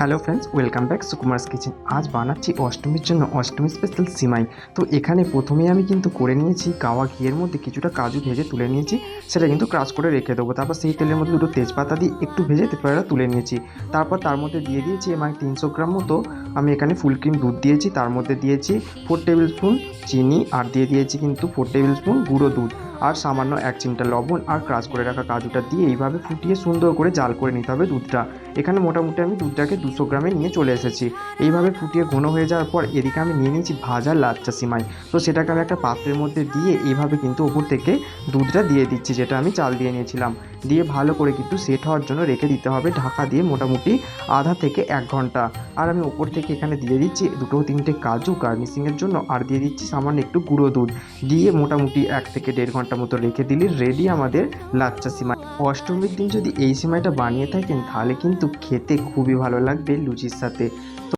Hello friends, welcome back Sukumar's kitchen. আজ বানাচ্ছি অষ্টমীর জন্য অষ্টমী স্পেশাল সিমাই। তো এখানে প্রথমেই আমি কিন্তু করে নিয়েছি গাওয়া ঘিয়ের মধ্যে কিছুটা কাজু ভেজে তুলে নিয়েছি। সেটা কিন্তু ক্রাশ করে রেখে দেবো। তারপর সেই তেলের মধ্যে দুটো তেজপাতা দিয়ে একটু ভেজে তেজপাতাটা তুলে নিয়েছি। তারপর তার মধ্যে দিয়ে দিয়েছি আমার তিনশো গ্রাম মতো আমি এখানে ফুল ক্রিম দুধ দিয়েছি। তার মধ্যে দিয়েছি ফোর টেবিল স্পুন চিনি আর দিয়ে দিয়েছি কিন্তু ফোর টেবিল স্পুন গুঁড়ো দুধ। আর সামান্য এক চিমটা লবণ আর ক্রাশ করে রাখা কাজুটা দিয়ে এইভাবে ফুটিয়ে সুন্দর করে জাল করে নিতে হবে দুধটা। এখানে মোটামুটি আমি দুধটাকে দুশো গ্রামে নিয়ে চলে এসেছি। এইভাবে ফুটিয়ে ঘন হয়ে যাওয়ার পর এদিকে আমি নিয়ে নিয়েছি ভাজা লাচ্চা সিমাই। তো সেটাকে আমি একটা পাত্রের মধ্যে দিয়ে এইভাবে কিন্তু ওপর থেকে দুধটা দিয়ে দিচ্ছি, যেটা আমি চাল দিয়ে নিয়েছিলাম। দিয়ে ভালো করে কিন্তু সেট হওয়ার জন্য রেখে দিতে হবে। ঢাকা দিয়ে মোটামুটি আধা থেকে এক ঘণ্টা। আর আমি ওপর থেকে এখানে দিয়ে দিচ্ছি দুটো তিনটে কাজু গার্নিশিংয়ের জন্য। আর দিয়ে দিচ্ছি সামান্য একটু গুঁড়ো দুধ। দিয়ে মোটামুটি এক থেকে দেড় ঘণ্টা মতো রেখে দিলে রেডি আমাদের লাচ্চা সিমাই। অষ্টমীর দিন যদি এই সিমাইটা বানিয়ে থাকেন, তাহলে কিন্তু খেতে খুবই ভালো লাগবে লুচির সাথে।